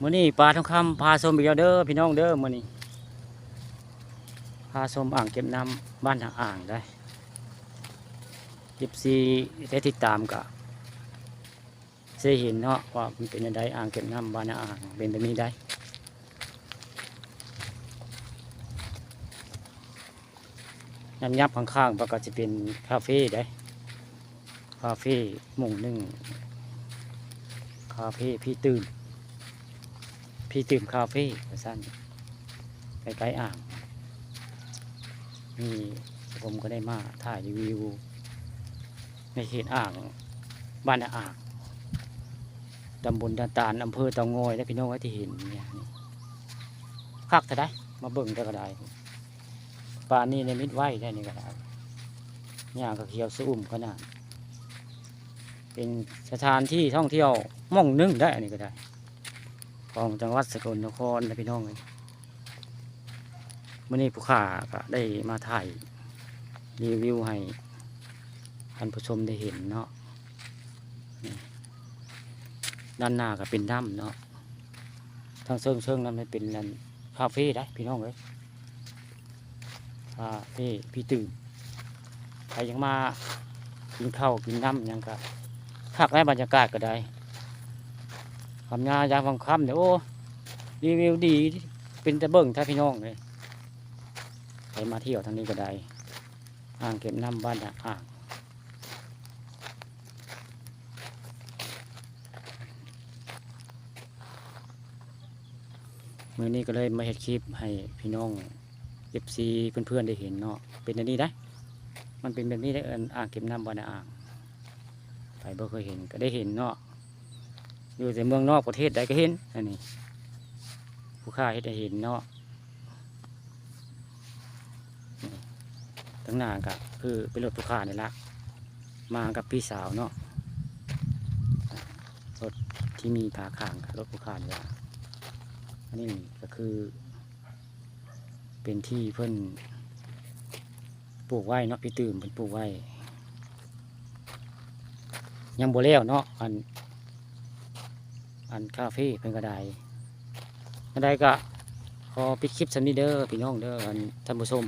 มื้อนี้ปลาทองคำพาชมอีกแล้วเด้อพี่น้องเด้อมื้อนี้พาชมอ่างเก็บน้ำบ้านทางอ่างได้ยิบซีได้ติดตามกะเสยเห็นเนาะว่ามันเป็นยังไงอ่างเก็บน้ำบ้านทางอ่างเป็นแบบนี้ได้ยับยับข้างๆปก็จะเป็นคาเฟ่ได้คาเฟ่หมุ่งหนึ่งคาเฟ่พี่ตื่น พี่ตื่นคาเฟ่สั้นใกล้ๆอ่างนี่ผมก็ได้มาถ่ายรีวิว ในเขตอ่าง บ้านอ่างตำบลดานตาลอำเภอเตางอยและพี่น้องที่เห็นเนี่ยนี่คักจะได้มาเบิ่งก็ได้ป่านี่ในมิดไว้ได้นี่ก็ได้หญ้าก็เขียวสุ่มขนาดเป็นสถานที่ท่องเที่ยวม่องนึ่งได้อันนี้ก็ได้ ของจังหวัดสกลนครนะพี่น้องเลยมื่อนี้ผู้ข่าก็ได้มาถ่ายรีวิวให้ท่านผู้ชมได้เห็นเนาะด้านหน้าก็เป็นน้ำเนาะทางเชิงเชิงนั้นมันเป็นนั่นคาเฟ่ได้พี่น้องเลยคาเฟ่พี่ตื่นใครยังมากินข้าวกินน้ำยังก็คักในบรรยากาศก็ได้ คำยายางฟังคำเนี่ยโอ้รีวิวดีเป็นแต่เบิ่งถ้าพี่น้องเลยใครมาเที่ยวทางนี้ก็ได้ อ่างเก็บน้ำบ้านอ่างเมื่อนี้ก็เลยมาเห็ดคลิปให้พี่น้องเอฟซีเพื่อนๆได้เห็นเนาะเป็นอันนี้ได้ มันเป็นแบบนี้ได้เอินอ่างเก็บน้ำบ้านอ่างใครบ่เคยเห็นก็ได้เห็นเนาะ อยู่แต่เมืองนอกประเทศใดก็เห็นอันนี้ผู้ค้าเห็นได้เห็นเนาะตั้งหน้าก็คือเป็นรถผู้ค้านี่ละมากับพี่สาวเนาะรถที่มีผาข้างกับรถผู้ค้านี่ละอันนี้ก็คือ เป็นที่เพิ่อนปลูกไว้เนาะพี่ตื่นเพิ่นปลูกไว้ยังโบ่แล้วเนาะอันันคาเฟ่เพิ่นกระไดกระได้ก็ขอปิดคลิปสันนี้เด้อพี่น้องเด้อท่านผู้ชม